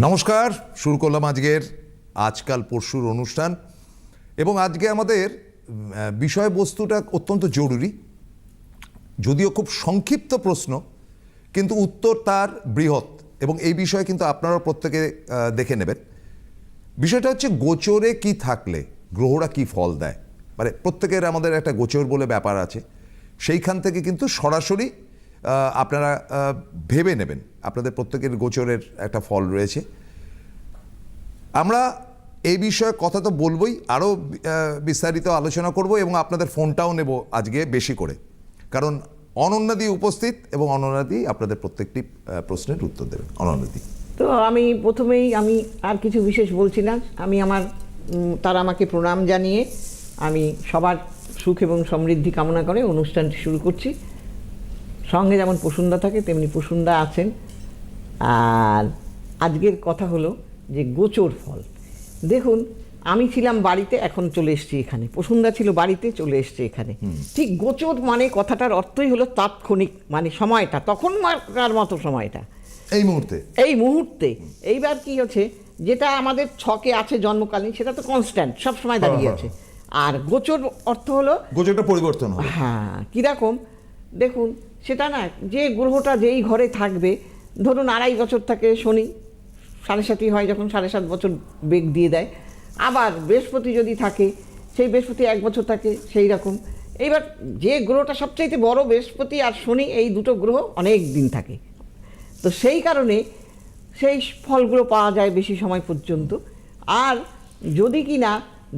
নমস্কার, শুরু করলাম আজকের আজকাল পরশুর অনুষ্ঠান। এবং আজকে আমাদের বিষয়বস্তুটা অত্যন্ত জরুরি, যদিও খুব সংক্ষিপ্ত প্রশ্ন, কিন্তু উত্তর তার বৃহৎ। এবং এই বিষয়ে কিন্তু আপনারা প্রত্যেকে দেখে নেবেন। বিষয়টা হচ্ছে গোচরে কি থাকলে, গ্রহরা কি ফল দেয়? মানে প্রত্যেকের আমাদের একটা গোচর বলে ব্যাপার আছে। সেইখান থেকে কিন্তু সরাসরি আপনারা ভেবে নেবেন। আপনাদের প্রত্যেকের গোচরের একটা ফল রয়েছে। আমরা এই বিষয়ে কথা তো বলবোই, আরও বিস্তারিত আলোচনা করব এবং আপনাদের ফোনটাও নেব আজকে বেশি করে। কারণ অনন্যাদি উপস্থিত এবং অনন্যাদি আপনাদের প্রত্যেকটি প্রশ্নের উত্তর দেবেন। অনন্যাদি। তো আমি প্রথমেই, আমি আর কিছু বিশেষ বলছি না। আমি আমার তারা আমাকে প্রণাম জানিয়ে আমি সবার সুখ এবং সমৃদ্ধি কামনা করে অনুষ্ঠানটি শুরু করছি। সঙ্গে যেমন প্রসুন্দা থাকে তেমনি প্রসুন্দা আছেন। আর আজকের কথা হলো যে গোচর ফল। দেখুন আমি ছিলাম বাড়িতে এখন চলে এসছি এখানে। প্রসুন্দা ছিল বাড়িতে চলে এসেছে এখানে। ঠিক গোচর মানে কথাটার অর্থই হলো তাৎক্ষণিক মানে সময়টা তখন মার মতো সময়টা। এই মুহূর্তে? এই মুহূর্তে। এইবার কি হচ্ছে যেটা আমাদের ছকে আছে জন্মকালীন সেটা তো কনস্ট্যান্ট সব সময় দাঁড়িয়ে হ্যাঁ, আছে। আর গোচর অর্থ হলো গোচরটা পরিবর্তন হ্যাঁ কীরকম? দেখুন সেটা না, যে গ্রহটা যেই ঘরে থাকবে, ধরুন আড়াই বছর থাকে শনি, সাড়ে সাতই হয় যখন সাড়ে সাত বছর বেগ দিয়ে দেয়, আবার বৃহস্পতি যদি থাকে, সেই বৃহস্পতি এক বছর থাকে, সেই রকম। এইবার যে গ্রহটা সবচাইতে বড় বৃহস্পতি আর শনি, এই দুটো গ্রহ অনেক দিন থাকে। তো সেই কারণে সেই ফলগুলো পাওয়া যায় বেশি সময় পর্যন্ত। আর যদি কি না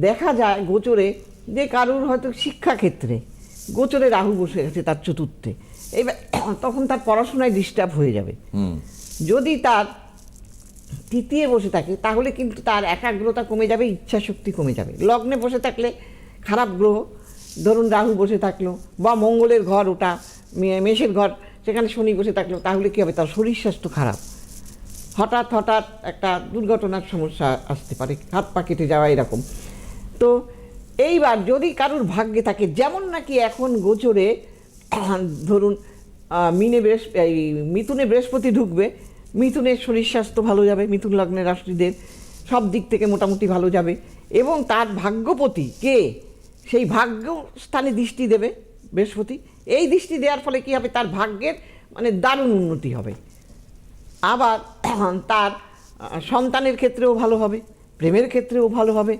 দেখা যায় গোচরে যে কারুর হয়তো শিক্ষাক্ষেত্রে, গোচরে রাহু বসে গেছে তার চতুর্থে এইবার তখন তার পড়াশোনায় ডিস্টার্ব হয়ে যাবে। যদি তার তৃতীয় বসে থাকে তাহলে কিন্তু তার একাগ্রতা কমে যাবে ইচ্ছা শক্তি কমে যাবে। লগ্নে বসে থাকলে খারাপ গ্রহ ধরুন রাহু বসে থাকল বা মঙ্গলের ঘর ওটা মেষের ঘর সেখানে শনি বসে থাকল তাহলে কী হবে? তার শরীর স্বাস্থ্য খারাপ। হঠাৎ হঠাৎ একটা দুর্ঘটনার সমস্যা আসতে পারে হাত পা কেটে যাওয়া এরকম। তো এইবার যদি কারুর ভাগ্যে থাকে যেমন নাকি এখন গোচরে ধরুন মিনে বৃহস্প এই মিথুনে বৃহস্পতি ঢুকবে, মিথুনের শরীর স্বাস্থ্য ভালো যাবে, মিথুন লগ্নের রাশিদের সব দিক থেকে মোটামুটি ভালো যাবে, এবং তার ভাগ্যপতি কে? সেই ভাগ্য স্থানে দৃষ্টি দেবে বৃহস্পতি। এই দৃষ্টি দেওয়ার ফলে কী হবে? তার ভাগ্যের মানে দারুণ উন্নতি হবে। আবার তার সন্তানের ক্ষেত্রেও ভালো হবে, প্রেমের ক্ষেত্রেও ভালো হবে।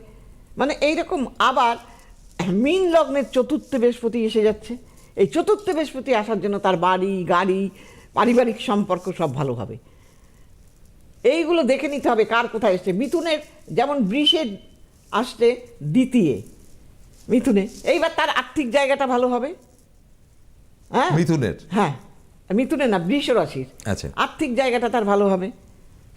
মানে এইরকম আবার মিন লগ্নের চতুর্থ বৃহস্পতি এসে যাচ্ছে। এই চতুর্থ বৃহস্পতি আসার জন্য তার বাড়ি গাড়ি পারিবারিক সম্পর্ক সব ভালো হবে। এইগুলো দেখে নিতে হবে কার কোথায় এসছে। মিথুনের যেমন বৃষের আসছে দ্বিতীয় মিথুনে। এইবার তার আর্থিক জায়গাটা ভালো হবে। হ্যাঁ? মিথুনের? হ্যাঁ। মিথুনে না বৃষ রাশির। আচ্ছা। আর্থিক জায়গাটা তার ভালো হবে।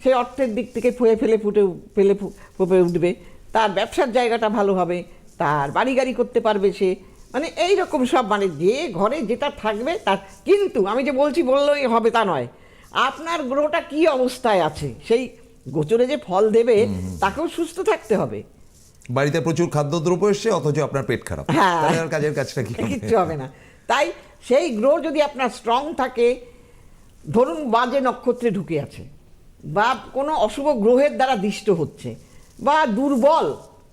সে অর্থের দিক থেকে ফুয়ে ফেলে ফুটে ফেলে ফুপে উঠবে। তার ব্যবসার জায়গাটা ভালো হবে। তার বাড়ি গাড়ি করতে পারবে সে। মানে এই রকম সব মানে যে ঘরে যেটা থাকবে তার কিন্তু আমি যে বলছি বললেই হবে তা নয়। আপনার গ্রহটা কি অবস্থায় আছে? সেই গোচরে যে ফল দেবে তাকেও সুস্থ থাকতে হবে। বাড়িতে প্রচুর খাদ্যদ্রব্য এসছে অথচ আপনার পেট খারাপ। হ্যাঁ। কাজের কাজটা কি কিচ্ছু হবে না। তাই সেই গ্রহ যদি আপনার স্ট্রং থাকে ধরুন বাজে নক্ষত্রে ঢুকে আছে বা কোনো অশুভ গ্রহের দ্বারা দিষ্ট হচ্ছে বা দুর্বল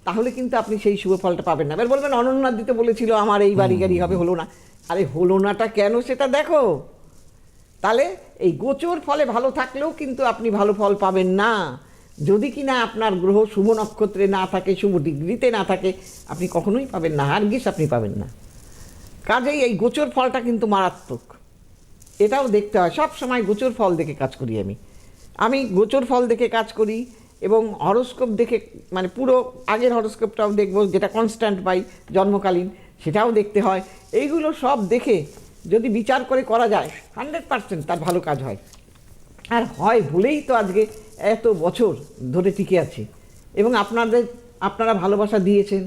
তাহলে কিন্তু আপনি সেই শুভ ফলটা পাবেন না। এবার বলবেন অনন্যার দিতে বলেছিল আমার এই বাড়ি গাড়ি হবে হলো না আরে হলো নাটা কেন সেটা দেখো। তাহলে এই গোচর ফলে ভালো থাকলেও কিন্তু আপনি ভালো ফল পাবেন না। যদি কিনা আপনার গ্রহ শুভ নক্ষত্রে না থাকে শুভ ডিগ্রিতে না থাকে আপনি কখনোই পাবেন না হারগিস আপনি পাবেন না। কাজেই এই গোচর ফলটা কিন্তু মারাত্মক। এটাও দেখতে হয়। সব সময় গোচর ফল দেখে কাজ করি আমি। আমি গোচর ফল দেখে কাজ করি এবং হরস্কোপ দেখে মানে পুরো আগের হরস্কোপটাও দেখব, যেটা কনস্ট্যান্ট পাই জন্মকালীন, সেটাও দেখতে হয়। এইগুলো সব দেখে যদি বিচার করে করা যায় হান্ড্রেড পার্সেন্ট তার ভালো কাজ হয়। আর হয় বলেই তো আজকে এত বছর ধরে টিকে আছে। এবং আপনাদের, আপনারা ভালোবাসা দিয়েছেন,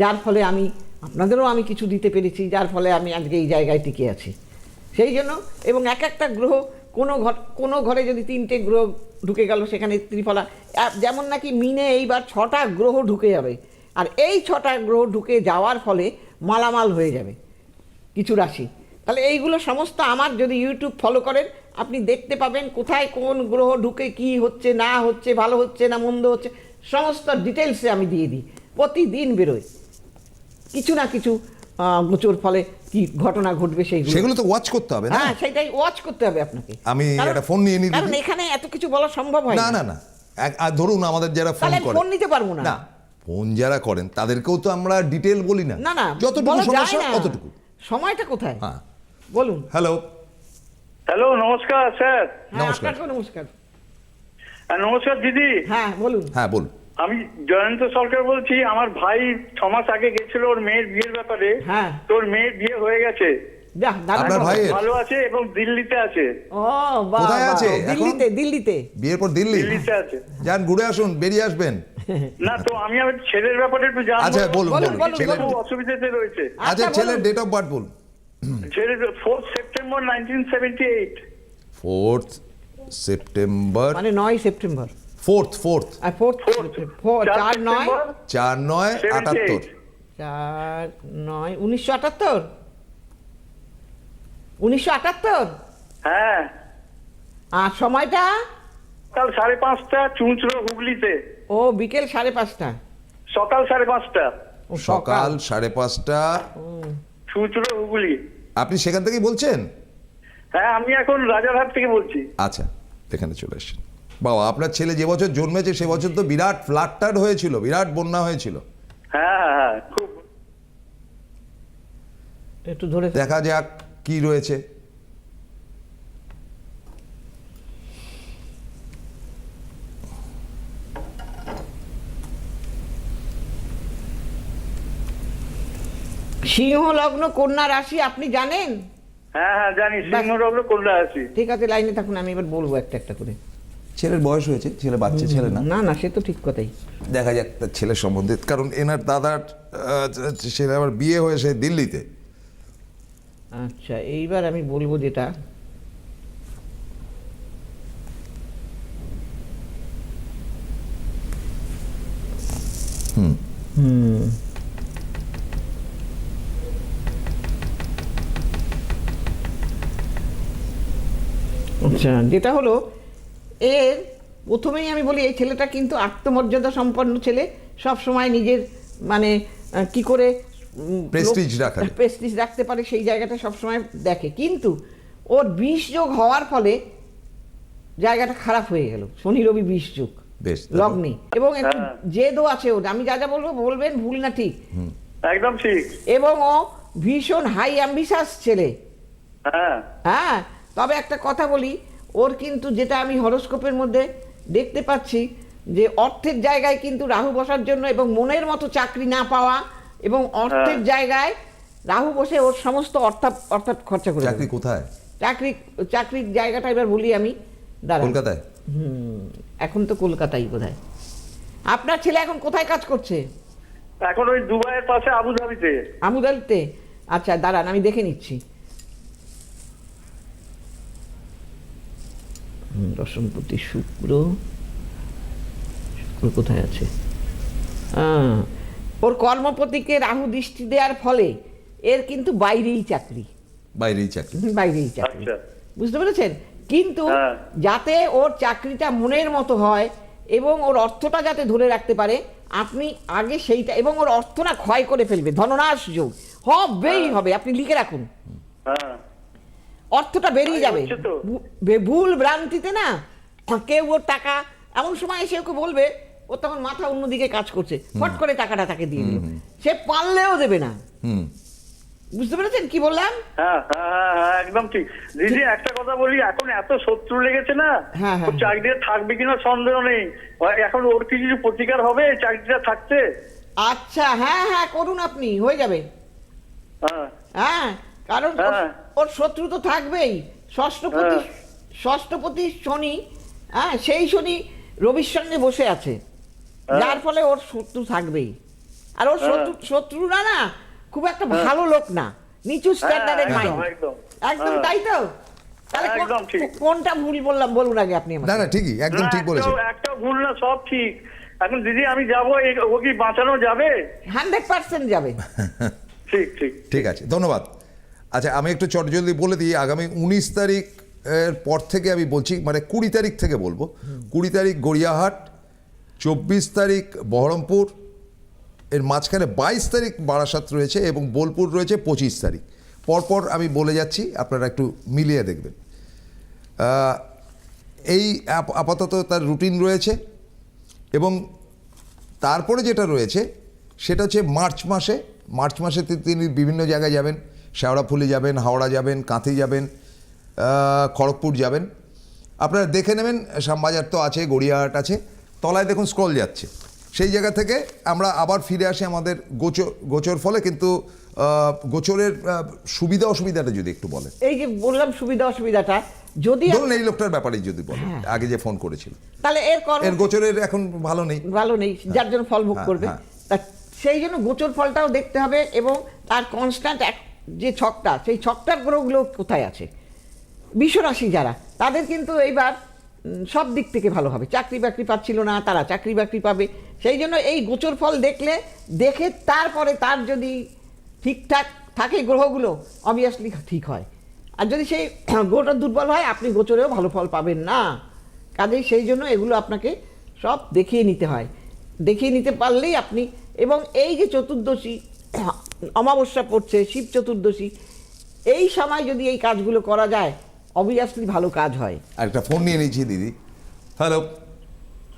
যার ফলে আমি, আপনাদেরও আমি কিছু দিতে পেরেছি, যার ফলে আমি আজকে এই জায়গায় টিকে আছি। সেই জন্য, এবং এক একটা গ্রহ কোনো ঘর, কোনো ঘরে যদি তিনটে গ্রহ ঢুকে গেল সেখানে ত্রিফলা যেমন নাকি মিনে এইবার ছটা গ্রহ ঢুকে যাবে। আর এই ছটা গ্রহ ঢুকে যাওয়ার ফলে মালামাল হয়ে যাবে, কিছু রাশি। তাহলে এইগুলো সমস্ত আমার যদি ইউটিউব ফলো করেন, আপনি দেখতে পাবেন কোথায় কোন গ্রহ ঢুকে কি হচ্ছে, না হচ্ছে, ভালো হচ্ছে না মন্দ হচ্ছে। সমস্ত ডিটেলসে আমি দিয়ে দিই। প্রতিদিন বেরোয়। কিছু না কিছু গোচর ফলে কি ঘটনা ঘটবে সেইগুলো সেগুলো তো ওয়াচ করতে হবে না? হ্যাঁ সেটাই ওয়াচ করতে হবে আপনাকে। আমি একটা ফোন নিয়ে নিই কারণ এখানে এত কিছু বলা সম্ভব হয় না না। না এক- আর ধরুন আমাদের যারা ফোন করে ফোন নিতে পারব না। না ফোন যারা করেন তাদেরকেও তো আমরা ডিটেল বলি না। না না যতটুকু সমস্যা ততটুকু। সময়টা কোথায়? হ্যাঁ। বলুন। হ্যালো হ্যালো নমস্কার স্যার। হ্যাঁ নমস্কার। নমস্কার। নমস্কার দিদি। হ্যাঁ বলুন। হ্যাঁ বলুন। আমি জয়ন্ত সরকার বলছি আমার ভাই ছ মাস আগে গেছিল ওর মেয়ের বিয়ের ব্যাপারে। হ্যাঁ। তোর মেয়ের বিয়ে হয়ে গেছে। বাহ, দারুণ। আপনার খবর। ভাইয়ের? ভালো আছে এবং দিল্লিতে আছে। ও বাহ, কোথায় বাহ, আছে? এখন? দিল্লিতে দিল্লিতে। বিয়ের পর দিল্লি? দিল্লিতে আছে। যান ঘুরে আসুন বেরিয়ে আসবেন। না তো আমি আমার ছেলের ব্যাপারে একটু জানব। আচ্ছা বলুন বলুন, বলুন বলুন, ছেলের খুব অসুবিধাতে রয়েছে। আচ্ছা আচ্ছা, ছেলের বলুন। ডেট অফ বার্থ বলুন। ছেলের fourth September nineteen seventy eight fourth September মানে নয় সেপ্টেম্বর ফোর্থ ফোর্থ ফোর্থ চার নয়? চার নয় আটাত্তর। চার নয় উনিশশো আটাত্তর। উনিশশো আটাত্তর? হ্যাঁ। আর সময়টা? সকাল সাড়ে পাঁচটা চুঁচড়ো হুগলিতে। ও বিকেল সাড়ে পাঁচটা। সকাল সাড়ে পাঁচটা। ও, সকাল। সাড়ে পাঁচটা। চুঁচড়ো হুগলি। আপনি সেখান থেকেই বলছেন? হ্যাঁ আমি এখন রাজারহাট থেকে বলছি। আচ্ছা এখানে চলে এসেছেন বাবা আপনার ছেলে যে বছর জন্মেছে সে বছর তো বিরাট ফ্লাডটার হয়েছিল বিরাট বন্যা হয়েছিল। হ্যাঁ হ্যাঁ হ্যাঁ খুব। একটু ধরে দেখা যাক কি রয়েছে। সিংহ লগ্ন কন্যা রাশি আপনি জানেন? হ্যাঁ হ্যাঁ জানি সিংহরগ্ন কল্যা আছি ঠিক আছে লাইনে থাকুন আমি এবার বলব একটা একটা করে। ছেলের বয়স হয়েছে ছেলে বাচ্চা ছেলে না। না না সে তো ঠিক কথাই। দেখা যাক তার ছেলের সম্বন্ধে কারণ এনার দাদার ছেলে আবার বিয়ে হয়েছে দিল্লিতে। আচ্ছা এইবার আমি বলব যেটা হুম। হুম। আচ্ছা যেটা হলো এর প্রথমেই আমি বলি এই ছেলেটা কিন্তু আত্মমর্যাদা সম্পন্ন ছেলে। সব সময় নিজের মানে কি করে রাখা। প্রেস্টিজ রাখতে পারে সেই জায়গাটা সবসময় দেখে। কিন্তু ওর বিষ যোগ হওয়ার ফলে জায়গাটা খারাপ হয়ে গেল। শনি রবি বিষ যোগ? লগ্নে। এবং একটু হ্যাঁ। জেদও আছে ওর। আমি যা যা বলব বলবেন ভুল না ঠিক। একদম ঠিক। এবং ও ভীষণ হাই অ্যাম্বিশাস ছেলে। হ্যাঁ। হ্যাঁ তবে একটা কথা বলি ওর কিন্তু যেটা আমি হরোস্কোপের মধ্যে দেখতে পাচ্ছি যে অর্থের জায়গায় কিন্তু রাহু বসার জন্য এবং মনের মতো চাকরি না পাওয়া এবং অর্থের হ্যাঁ। জায়গায় রাহু বসে ওর সমস্ত অর্থাৎ অর্থাৎ খরচা করে চাকরি কোথায়? চাকরি চাকরির জায়গাটা এবার বলি আমি। দাঁড়ান। কলকাতায়? হুম এখন তো কলকাতাই বোধহয়। আপনার ছেলে এখন কোথায় কাজ করছে? এখন ওই দুবাইয়ের পাশে আবুধাবিতে। আমুদালিতে আচ্ছা দাঁড়ান আমি দেখে নিচ্ছি। দশমপতি শুক্র। শুক্র কোথায় আছে? ওর কর্মপতিকে রাহু দৃষ্টি দেওয়ার ফলে এর কিন্তু বাইরেই চাকরি। বাইরেই চাকরি। বাইরেই চাকরি। আচ্ছা। বুঝতে পেরেছেন? কিন্তু হ্যাঁ। যাতে ওর চাকরিটা মনের মতো হয় এবং ওর অর্থটা যাতে ধরে রাখতে পারে আপনি আগে সেইটা এবং ওর অর্থ না ক্ষয় করে ফেলবে। ধননাশ যোগ। হবেই হবে। আপনি লিখে রাখুন। হ্যাঁ। অর্থটা বেরিয়ে যাবে। ভুল ভ্রান্তিতে না কেউ ওর টাকা এমন সময় এসে ওকে বলবে ও তখন মাথা অন্যদিকে কাজ করছে। ফট করে টাকাটা তাকে দিয়ে দিল। সে পারলেও দেবে না। বুঝতে পেরেছেন কি বললাম? হ্যাঁ হ্যাঁ হ্যাঁ, একদম ঠিক। দিদি একটা কথা বলি এখন এত শত্রু লেগেছে না ওর চাকরিটা থাকবে কিনা সন্দেহ নেই। এখন ওর কি কিছু প্রতিকার হবে চাকরিটা থাকতে? আচ্ছা হ্যাঁ হ্যাঁ করুন আপনি হয়ে যাবে। হ্যাঁ। হ্যাঁ কারণ ওর- হ্যাঁ। ওর শত্রু তো থাকবেই। ষষ্ঠপতি হ্যাঁ। ষষ্ঠপতি শনি হ্যাঁ সেই শনি রবির সঙ্গে বসে আছে। হ্যাঁ। যার ফলে ওর শত্রু থাকবেই। আর ওর শত্রু শত্রুরা না খুব একটা ভালো লোক না। নিচু স্ট্যান্ডার্ডের। একদম, মাইন্ড একদম। তাই তো। কোনটা ভুল বললাম বলুন আগে আপনি আমাকে। না না ঠিকই একদম ঠিক বলেছেন। একটাও ভুল না সব ঠিক। এখন দিদি আমি যাব এ- ও কি বাঁচানো যাবে? হান্ড্রেড পার্সেন্ট যাবে। ঠিক ঠিক। ঠিক আছে ধন্যবাদ। আচ্ছা আমি একটু চটজলদি বলে দিই, আগামী উনিশ তারিখ, এর পর থেকে আমি বলছি মানে কুড়ি তারিখ থেকে বলব। কুড়ি তারিখ গড়িয়াহাট, চব্বিশ তারিখ বহরমপুর, এর মাঝখানে বাইশ তারিখ বারাসাত রয়েছে এবং বোলপুর রয়েছে পঁচিশ তারিখ। পরপর আমি বলে যাচ্ছি, আপনারা একটু মিলিয়ে দেখবেন। এই আপ- আপাতত তার রুটিন রয়েছে এবং তারপরে যেটা রয়েছে, সেটা হচ্ছে মার্চ মাসে মার্চ মাসে তিনি বিভিন্ন জায়গায় যাবেন। শেওড়াফুলি যাবেন হাওড়া যাবেন কাঁথি যাবেন খড়গপুর যাবেন। আপনারা দেখে নেবেন শ্যামবাজার তো আছে গড়িয়াহাট আছে। তলায় দেখুন স্ক্রল যাচ্ছে। সেই জায়গা থেকে আমরা আবার ফিরে আসি আমাদের গোচর গোচর ফলে কিন্তু গোচরের সুবিধা অসুবিধাটা যদি একটু বলেন। এই যে বললাম সুবিধা অসুবিধাটা যদি ধরুন এই লোকটার ব্যাপারে যদি বলেন আগে যে ফোন করেছিল। তাহলে এর এর গোচরের এখন ভালো নেই। ভালো নেই যার জন্য ফল ভোগ হ্যাঁ, করবে। হ্যাঁ। সেই জন্য গোচর ফলটাও দেখতে হবে এবং তার কনস্ট্যান্ট যে ছকটা, সেই ছকটার গ্রহগুলো কোথায় আছে? বিশ্বরাশি যারা, তাদের কিন্তু এইবার সব দিক থেকে ভালো হবে। চাকরি বাকরি পাচ্ছিল না, তারা চাকরি বাকরি পাবে। সেই জন্য এই গোচর ফল দেখলে, দেখে তারপরে তার যদি ঠিকঠাক থাকে গ্রহগুলো অবভিয়াসলি ঠিক হয়। আর যদি সেই গ্রহটা দুর্বল হয়, আপনি গোচরেও ভালো ফল পাবেন না। কাজেই সেই জন্য এগুলো আপনাকে সব দেখিয়ে নিতে হয়। দেখিয়ে নিতে পারলেই আপনি, এবং এই যে চতুর্দশী অমাবস্যা পড়ছে শিব চতুর্দশী এই সময় যদি এই কাজগুলো করা যায় অবভিয়াসলি ভালো কাজ হয়। আর একটা ফোন নিয়ে নিয়েছি দিদি। হ্যালো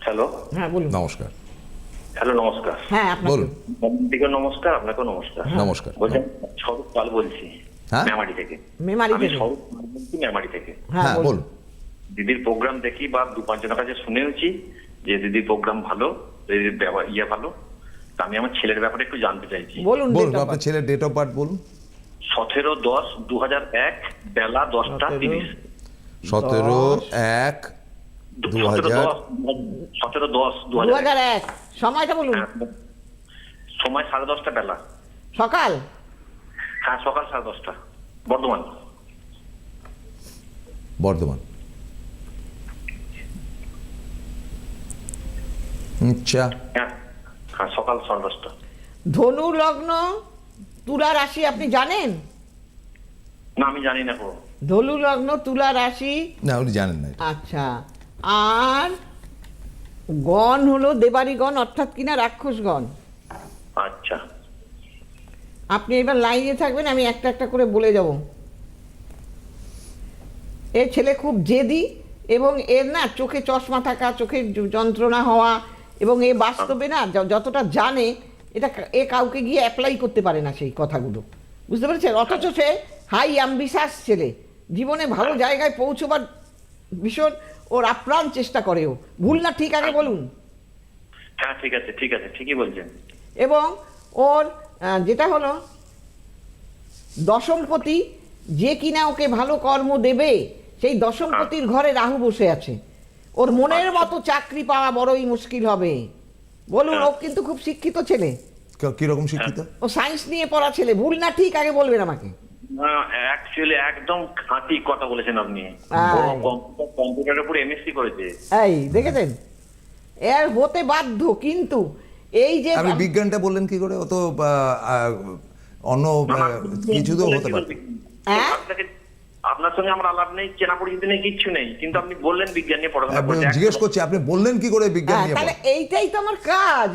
হ্যালো হ্যাঁ বলুন। নমস্কার। হ্যালো নমস্কার। হ্যাঁ আপনাকে। বলুন। দিকে নমস্কার আপনাকেও নমস্কার। নমস্কার। বলছেন স্বরূপ পাল বলছি হ্যাঁ? মেমারি থেকে। মেমারি থেকে। স্বরূপ বলছি মেমারি থেকে। হ্যাঁ হ্যাঁ বলুন। দিদির প্রোগ্রাম দেখি বা দু পাঁচজনের কাছে শুনেওছি যে দিদির প্রোগ্রাম ভালো দিদির ইয়ে ভালো। আমি আমার ছেলের ব্যাপারে একটু জানতে চাইছি। বলুন বলুন আপনার ছেলের ডেট অফ বার্থ বলুন। সতেরো দশ দু হাজার এক বেলা দশটা তিরিশ। সতেরো এক দু হাজার সতেরো দশ দু হাজার হাজার এক। সময়টা বলুন। সময় সাড়ে দশটা বেলা। সকাল? হ্যাঁ সকাল সাড়ে দশটা। বর্ধমান। বর্ধমান। আচ্ছা। হ্যাঁ সকাল সাড়ে দশটা। ধনু লগ্ন তুলা রাশি আপনি জানেন? না আমি জানি না গো। ধনু লগ্ন তুলা রাশি? না উনি জানেন না। এটা। আচ্ছা। আর গণ হলো দেবারি গণ অর্থাৎ কিনা রাক্ষস গণ আচ্ছা। আপনি এবার লাইনে থাকবেন আমি একটা একটা করে বলে যাব। এ ছেলে খুব জেদি এবং এর না চোখে চশমা থাকা চোখে য- যন্ত্রণা হওয়া এবং এ বাস্তবে না যতটা জানে এটা এ কাউকে গিয়ে অ্যাপ্লাই করতে পারে না সেই কথাগুলো। বুঝতে পেরেছেন? অথচ সে হাই অ্যাম্বিশাস ছেলে। জীবনে ভালো জায়গায় পৌঁছবার ভীষণ ওর আপ্রাণ চেষ্টা করে ও। ভুল না ঠিক আগে বলুন। হ্যাঁ ঠিক আছে ঠিক আছে ঠিকই বলছেন। এবং ওর যেটা হলো দশমপতি যে কিনা ওকে ভালো কর্ম দেবে সেই দশমপতির ঘরে রাহু বসে আছে। ওর মনের মতো চাকরি পাওয়া বড়ই মুশকিল হবে। বলুন ও কিন্তু খুব শিক্ষিত ছেলে। ক- কীরকম শিক্ষিত? ও সায়েন্স নিয়ে পড়া ছেলে। ভুল না ঠিক আগে বলবেন আমাকে। অ্যাকচুয়ালি একদম খাঁটি কথা বলেছেন আপনি। হ্যাঁ। ও কম্পিউটার কম্পিউটারের উপরে এমএসসি করেছে। এই দেখেছেন? এর হতে বাধ্য কিন্তু এই যে আপনি বিজ্ঞানটা বললেন কি করে? ও তো অন্য কিছু তো হতে পারে হ্যাঁ? আপনার সঙ্গে আমার আলাপ নেই চেনা পরিচিতি নেই কিচ্ছু নেই। কিন্তু আপনি বললেন বিজ্ঞান নিয়ে পড়াশোনা জিজ্ঞেস করছি আপনি বললেন কি করে বিজ্ঞান হ্যাঁ, নিয়ে তাহলে এইটাই তো আমার কাজ।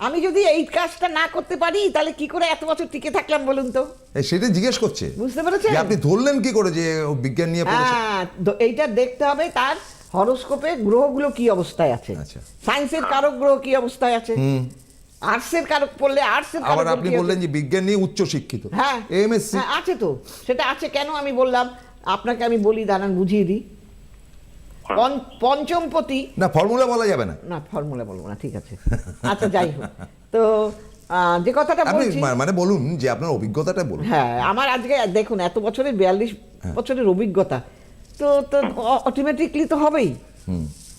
আমি যদি এই কাজটা না করতে পারি তাহলে কি করে এত বছর টিকে থাকলাম বলুন তো? সেটা জিজ্ঞেস করছে। বুঝতে পেরেছেন? আপনি ধরলেন কি করে যে ও বিজ্ঞান নিয়ে পড়েছে হ্যাঁ এইটা দেখতে হবে তার হরোস্কোপে গ্রহগুলো কি অবস্থায় আছে। আচ্ছা। সায়েন্সের কারক গ্রহ কি অবস্থায় আছে? আর্টসের কারক পড়লে আর্টসের আবার আপনি বললেন যে বিজ্ঞান নিয়ে উচ্চ শিক্ষিত। হ্যাঁ এমএসসি হ্যাঁ, আছে তো। সেটা আছে কেন আমি বললাম? আপনাকে আমি বলি দাঁড়ান বুঝিয়ে দিই। পঞ্চমপতি না ফর্মুলা বলা যাবে না। না ফর্মুলা বলব না ঠিক আছে। আচ্ছা যাই হোক। তো আহ, যে কথাটা আপনি বলছি মানে বলুন যে আপনার অভিজ্ঞতাটা বলুন। হ্যাঁ আমার আজকে দেখুন এত বছরের বিয়াল্লিশ হ্যাঁ। বছরের অভিজ্ঞতা। তো তো অটোমেটিকলি তো হবেই।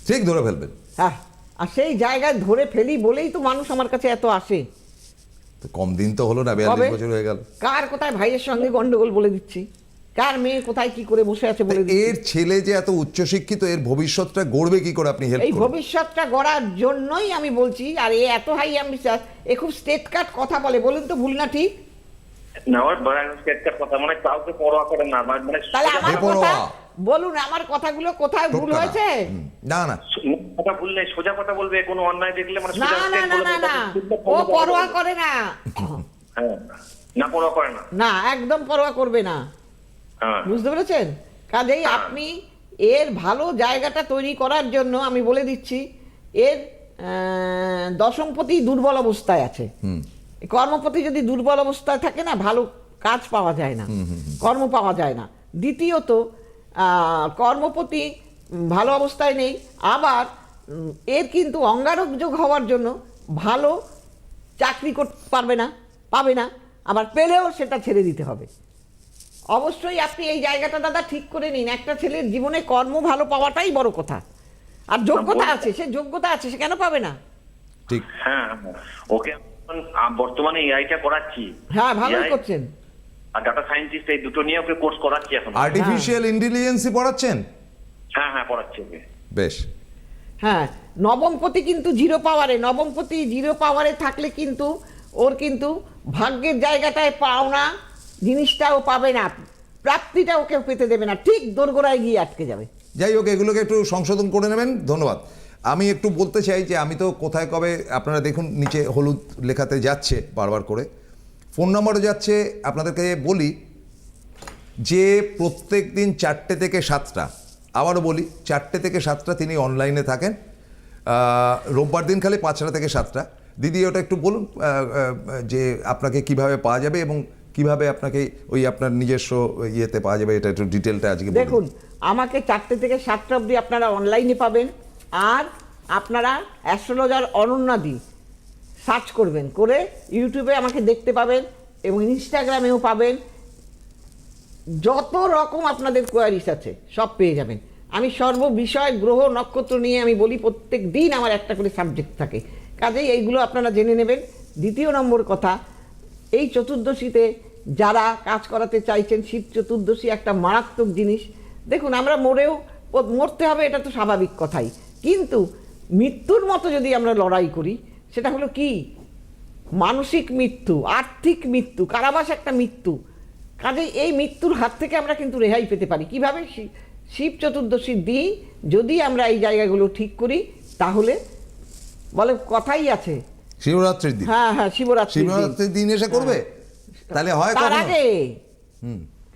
ঠিক ধরে ফেলবেন। হ্যাঁ। আর সেই জায়গায় ধরে ফেলি বলেই তো মানুষ আমার কাছে এত আসে। তো কম দিন তো হলো না বিয়াল্লিশ বছর হয়ে গেল। কার কোথায় ভাইয়ের সঙ্গে গন্ডগোল বলে দিচ্ছি? কার মেয়ে কোথায় কি করে বসে আছে বলে এর ছেলে যে এত উচ্চশিক্ষিত এর ভবিষ্যৎটা গড়বে কি করে আপনি হেল্প এই ভবিষ্যৎটা গড়ার জন্যই আমি বলছি আর এ এত হাই অ্যাম্বিশাস এ খুব স্টেট কাট কথা বলে বলুন তো ভুল না ঠিক? না ওর স্টেটটার কথা মানে কাউকে পরোয়া করেন না মানে তাহলে আমার বেপরোয়া। কথা বলুন আমার কথাগুলো কোথায় ভুল হয়েছে? না না। কথা বললে সোজা কথা বলবে কোনো অন্যায় দেখলে মানে না না না না না। ও পরোয়া করে না। হ্যাঁ না পরোয়া করে না। না একদম পরোয়া করবে না। হ্যাঁ। বুঝতে পেরেছেন? কাজেই হ্যাঁ। আপনি এর ভালো জায়গাটা তৈরি করার জন্য আমি বলে দিচ্ছি এর দশমপতি দুর্বল অবস্থায় আছে। কর্মপতি যদি দুর্বল অবস্থায় থাকে না ভালো কাজ পাওয়া যায় না। কর্ম পাওয়া যায় না। দ্বিতীয়ত আহ, কর্মপতি ভালো অবস্থায় নেই আবার এর কিন্তু অঙ্গারক যোগ হওয়ার জন্য ভালো চাকরি করতে পারবে না পাবে না আবার পেলেও সেটা ছেড়ে দিতে হবে। অবশ্যই আপনি এই জায়গাটা দাদা ঠিক করে নিন একটা ছেলের জীবনে কর্ম ভালো পাওয়াটাই বড় কথা। আর যোগ্যতা আছে সে যোগ্যতা আছে সে কেন পাবে না? ঠিক। হ্যাঁ। ওকে বর্তমানে এআইটা করাচ্ছি। হ্যাঁ ভালোই করছেন। আর ডাটা সায়েন্টিস্ট এই দুটো নিয়ে ওকে কোর্স করাচ্ছি এখন। আর্টিফিশিয়াল ইন্টেলিজেন্সই পড়াচ্ছেন? হ্যাঁ হ্যাঁ পড়াচ্ছি ওকে। বেশ। হ্যাঁ নবমপতি কিন্তু জিরো পাওয়ারে নবমপতি জিরো পাওয়ারে থাকলে কিন্তু ওর কিন্তু ভাগ্যের জায়গাটায় পাওনা জিনিসটাও পাবে না, প্রাপ্তিটা ওকে পেতে দেবে না, ঠিক দোরগোড়ায় গিয়ে আটকে যাবে। যাই হোক, এগুলোকে একটু সংশোধন করে নেবেন, ধন্যবাদ। আমি একটু বলতে চাই যে আমি তো কোথায় কবে, আপনারা দেখুন নিচে হলুদ লেখাতে যাচ্ছে বারবার করে। ফোন নম্বরও যাচ্ছে, আপনাদেরকে বলি যে প্রত্যেক দিন চারটে থেকে সাতটা আবারও বলি, চারটে থেকে সাতটা তিনি অনলাইনে থাকেন। রোববার দিন খালি পাঁচটা থেকে সাতটা। দিদি, ওটা একটু বলুন যে আপনাকে কীভাবে পাওয়া যাবে এবং কীভাবে আপনাকে ওই আপনার নিজস্ব ইয়েতে পাওয়া যাবে, এটা একটু ডিটেলটা আজকে দেখুন, আমাকে চারটে থেকে সাতটা অবধি আপনারা অনলাইনে পাবেন আর আপনারা অ্যাস্ট্রোলজার অনন্যাদি সার্চ করবেন, করে ইউটিউবে আমাকে দেখতে পাবেন এবং ইনস্টাগ্রামেও পাবেন। যত রকম আপনাদের কোয়ারিস আছে, সব পেয়ে যাবেন। আমি সর্ব বিষয় গ্রহ, নক্ষত্র নিয়ে আমি বলি, প্রত্যেক দিন আমার একটা করে সাবজেক্ট থাকে। কাজেই এইগুলো আপনারা জেনে নেবেন। দ্বিতীয় নম্বর কথা, এই চতুর্দশীতে যারা কাজ করাতে চাইছেন শীত চতুর্দশী একটা মারাত্মক জিনিস। দেখুন, আমরা মরেও মরতে হবে, এটা তো স্বাভাবিক কথাই। কিন্তু মৃত্যুর মতো যদি আমরা লড়াই করি, সেটা হলো কি? মানসিক মৃত্যু, আর্থিক মৃত্যু, কারাবাস একটা মৃত্যু। কাজেই এই মৃত্যুর হাত থেকে আমরা কিন্তু রেহাই পেতে পারি। কীভাবে? শিব চতুর্দশীর দিন যদি আমরা এই জায়গাগুলো ঠিক করি তাহলে বলে কথাই আছে। শিবরাত্রির দিন। হ্যাঁ হ্যাঁ শিবরাত্রি শিবরাত্রির দিন এসে করবে? তাহলে হয় তার আগে।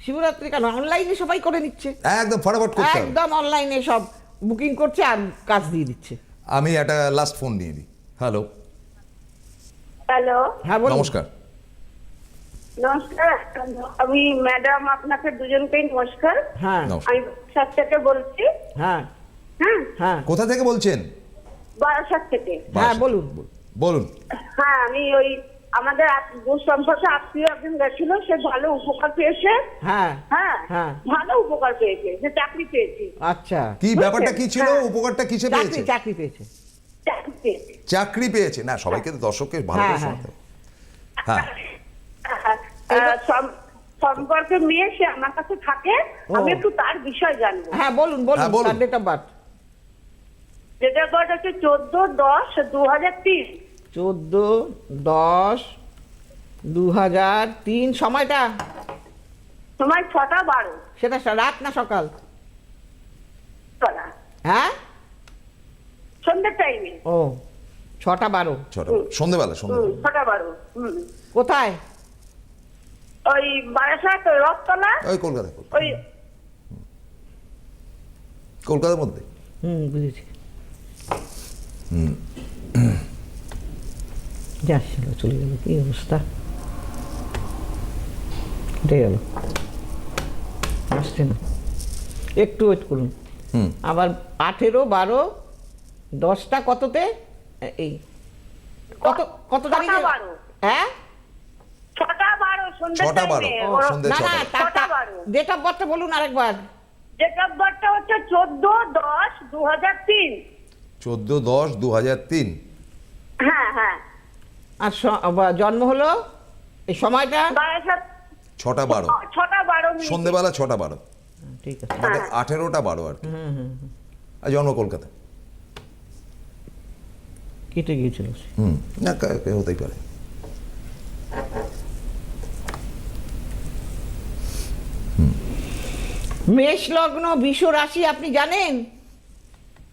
শিবরাত্রি কেন? অনলাইনে সবাই করে নিচ্ছে। একদম ফটাফট করতে একদম অনলাইনে সব বুকিং করছে আর কাজ দিয়ে দিচ্ছে। আমি একটা লাস্ট ফোন নিয়ে নিই। হ্যালো হ্যালো হ্যাঁ নমস্কার। নমস্কার আমি ম্যাডাম আপনাকে দুজনকেই নমস্কার। হ্যাঁ। আমি বারাসাত থেকে বলছি। হ্যাঁ। হ্যাঁ। হ্যাঁ। কোথা থেকে বলছেন? বারাসাত থেকে। হ্যাঁ বলুন। বলুন। হ্যাঁ আমি ওই আমাদের সম্পর্কে আত্মীয় একজন গেছিল সে ভালো উপকার পেয়েছে। হ্যাঁ। হ্যাঁ। হ্যাঁ। ভালো উপকার পেয়েছে সে চাকরি পেয়েছে। আচ্ছা। কি ব্যাপারটা কি ছিল? হ্যাঁ। উপকারটা কিসে চাকরি পেয়েছে? চাকরি পেয়েছে। চাকরি পেয়েছে। না সবাইকে তো দর্শককে ভালো করে হ্যাঁ, শোনাতে হ্যাঁ। সম্পর্কে মেয়ে সে আমার কাছে থাকে আমি একটু তার বিষয় জানব। হ্যাঁ বলুন বলুন হ্যাঁ, তার ডেট অফ বার্থ যেটা বার্থ হচ্ছে চোদ্দ দশ দু হাজার তিন। চোদ্দ দশ দু হাজার তিন সময়টা? সময় ছটা বারো। সেটা রাত না সকাল? ছটা। হ্যাঁ? সন্ধ্যের টাইমে ও ছটা বারো। ছটা সন্ধেবেলা হুম, ছটা বারো হুম। কোথায়? ওই বারাসাত রথতলা? ওই কলকাতা। ওই কলকাতার মধ্যে? হুম বুঝেছি। যাচ্ছিল চলে গেল। কি অবস্থা? কেটে গেল। আসছে না। একটু ওয়েট করুন। হুম। আবার আঠেরো বারো দশটা কততে? এই কত কত তারিখে? হ্যাঁ? ছটা বারো। সন্ধ্যে না ডেট অফ বার্থটা বলুন আরেকবার। ডেট অফ বার্থটা হচ্ছে চোদ্দ দশ দু হাজার তিন। চোদ্দ দশ দু হাজার তিন। হ্যাঁ হ্যাঁ। আর জন্ম হলো এই সময়টা? ছটা বারো। ছটা বারো সন্ধেবেলা ছটা বারো। ঠিক আছে। মানে আঠেরোটা বারো আর কি। আর জন্ম কলকাতা কেটে গিয়েছিল। হুম না হতেই পারে। মেষ লগ্ন বিষ রাশি আপনি জানেন?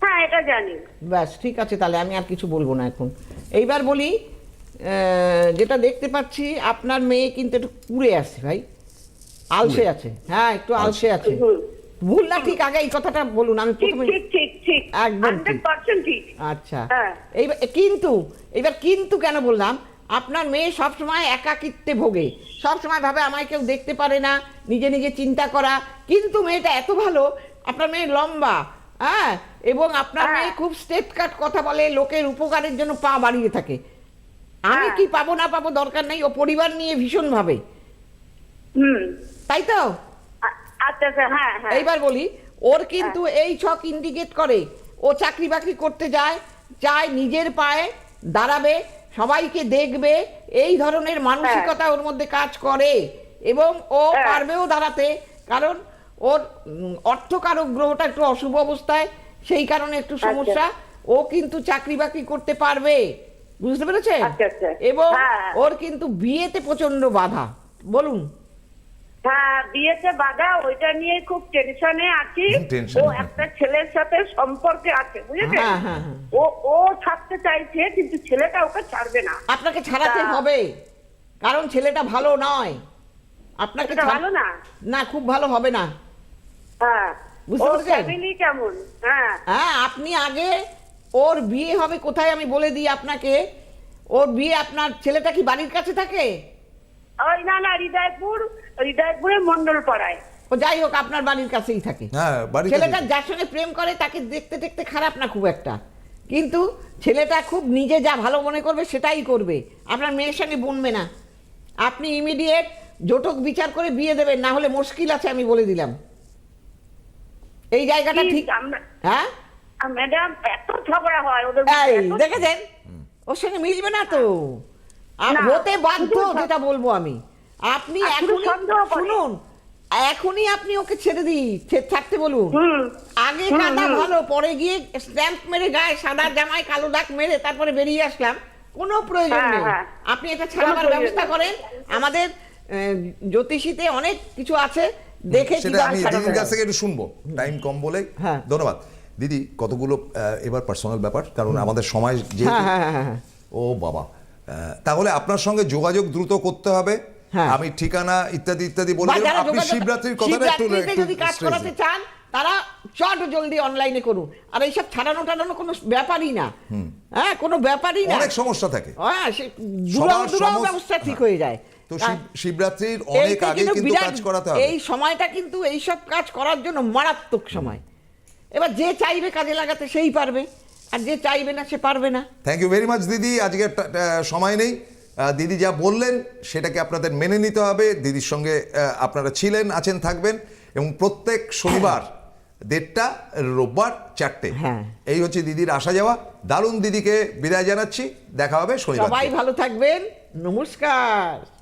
হ্যাঁ এটা জানি। ব্যাস ঠিক আছে তাহলে আমি আর কিছু বলব না এখন। এইবার বলি আহ, যেটা দেখতে পাচ্ছি আপনার মেয়ে কিন্তু একটু কুড়ে আছে ভাই। আলসে আছে। হ্যাঁ একটু আলসে আছে। ভুল না ঠিক আগে এই কথাটা বলুন আমি ঠিক প্রথমে একদম আচ্ছা। হ্যাঁ। এইবার কিন্তু এবার কিন্তু কেন বললাম? আপনার মেয়ে সবসময় একাকিত্বে ভোগে। সবসময় ভাবে আমায় কেউ দেখতে পারে না নিজে নিজে চিন্তা করা। কিন্তু মেয়েটা এত ভালো আপনার মেয়ে লম্বা হ্যাঁ? এবং আপনার হ্যাঁ। মেয়ে খুব স্টেট কাট কথা বলে লোকের উপকারের জন্য পা বাড়িয়ে থাকে। আমি হ্যাঁ। কি পাবো না পাবো দরকার নেই ও পরিবার নিয়ে ভীষণ ভাবে। তাই তো? আচ্ছা আচ্ছা হ্যাঁ এইবার বলি ওর কিন্তু এই ছক ইন্ডিকেট করে ও চাকরি বাকরি করতে যায় চায় নিজের পায়ে দাঁড়াবে সবাইকে দেখবে এই ধরনের মানসিকতা ওর মধ্যে কাজ করে এবং ও হ্যাঁ। পারবেও দাঁড়াতে। কারণ ওর অর্থকারক গ্রহটা একটু অশুভ অবস্থায় সেই কারণে একটু সমস্যা। ও কিন্তু চাকরি বাকরি করতে পারবে। বুঝতে পেরেছেন? আচ্ছা, আচ্ছা। এবং হ্যাঁ। ওর কিন্তু বিয়েতে প্রচণ্ড বাধা। বলুন। হ্যাঁ বিয়েতে বাধা ওইটা নিয়ে খুব টেনশনে আছি। ও। একটা ছেলের সাথে সম্পর্কে আছে বুঝেছেন? হ্যাঁ, হ্যাঁ, হ্যাঁ। ও ও থাকতে চাইছে কিন্তু ছেলেটা ওকে ছাড়বে না। আপনাকে ছাড়াতে হবে কারণ ছেলেটা ভালো নয়। আপনাকে ভালো না? না খুব ভালো হবে না। হ্যাঁ বুঝতে ওর কেমন? হ্যাঁ। হ্যাঁ আপনি আগে ওর বিয়ে হবে কোথায় আমি বলে দিই আপনাকে। ওর বিয়ে আপনার ছেলেটা কি বাড়ির কাছে থাকে? ওই না না হৃদয়পুর হৃদয়পুরে মন্ডল পাড়ায় ও যাই হোক আপনার বাড়ির কাছেই থাকে। হ্যাঁ ছেলেটা যার সঙ্গে প্রেম করে তাকে দেখতে দেখতে খারাপ না খুব একটা। কিন্তু ছেলেটা খুব নিজে যা ভালো মনে করবে সেটাই করবে। আপনার মেয়ের সঙ্গে বুনবে না। আপনি ইমিডিয়েট জোটক বিচার করে বিয়ে দেবেন না হলে মুশকিল আছে আমি বলে দিলাম। এই জায়গাটা ঠিক আমরা- হ্যাঁ? ম্যাডাম এত ঝগড়া হয় ওদের দেখেছেন? ওর সঙ্গে মিলবে না তো। হতে বাধ্য যেটা বলব আমি। আপনি এখনই শুনুন এখনই আপনি ওকে ছেড়ে দিই ছাড়তে বলুন। আগে কাদা ভালো পরে গিয়ে স্ট্যাম্প মেরে গায়ে সাদা জামায় কালো দাগ মেরে তারপরে বেরিয়ে আসলাম। কোনো প্রয়োজন হ্যাঁ, নেই। হ্যাঁ। আপনি এটা ছাড়াবার ব্যবস্থা করেন। আমাদের আহ, জ্যোতিষীতে অনেক কিছু আছে। দেখে সেটা আমি দিদির কাছ থেকে একটু শুনব। টাইম কম বলে। হ্যাঁ। ধন্যবাদ। দিদি কতগুলো এবার পার্সোনাল ব্যাপার কারণ আমাদের সময় যে ও বাবা। তাহলে আপনার সঙ্গে যোগাযোগ দ্রুত করতে হবে। হ্যাঁ। আমি ঠিকানা ইত্যাদি ইত্যাদি বলে আপনি শিবরাত্রির কথাটা একটু যদি কাজ করাতে চান তারা চট জলদি অনলাইনে করুন। আর এইসব ছাড়ানো টাড়ানো কোনো ব্যাপারই না। হ্যাঁ কোনো ব্যাপারই না। অনেক সমস্যা থাকে। হ্যাঁ ব্যবস্থা ঠিক হ্যাঁ। হয়ে যায়। তো শিবরাত্রির অনেক আগে কিন্তু কাজ করাতে হবে। এই সময়টা কিন্তু এইসব কাজ করার জন্য মারাত্মক সময়। এবার যে চাইবে কাজে লাগাতে সেই পারবে। আর যে চাইবে না সে পারবে না। থ্যাংক ইউ ভেরি মাচ দিদি। আজকে সময় নেই। দিদি যা বললেন সেটাকে আপনাদের মেনে নিতে হবে। দিদির সঙ্গে আপনারা ছিলেন আছেন থাকবেন। এবং প্রত্যেক শনিবার দেড়টা রোববার চারটে। হ্যাঁ। এই হচ্ছে দিদির আসা যাওয়া। দারুণ দিদিকে বিদায় জানাচ্ছি। দেখা হবে শনিবার সবাই ভালো থাকবেন। নমস্কার।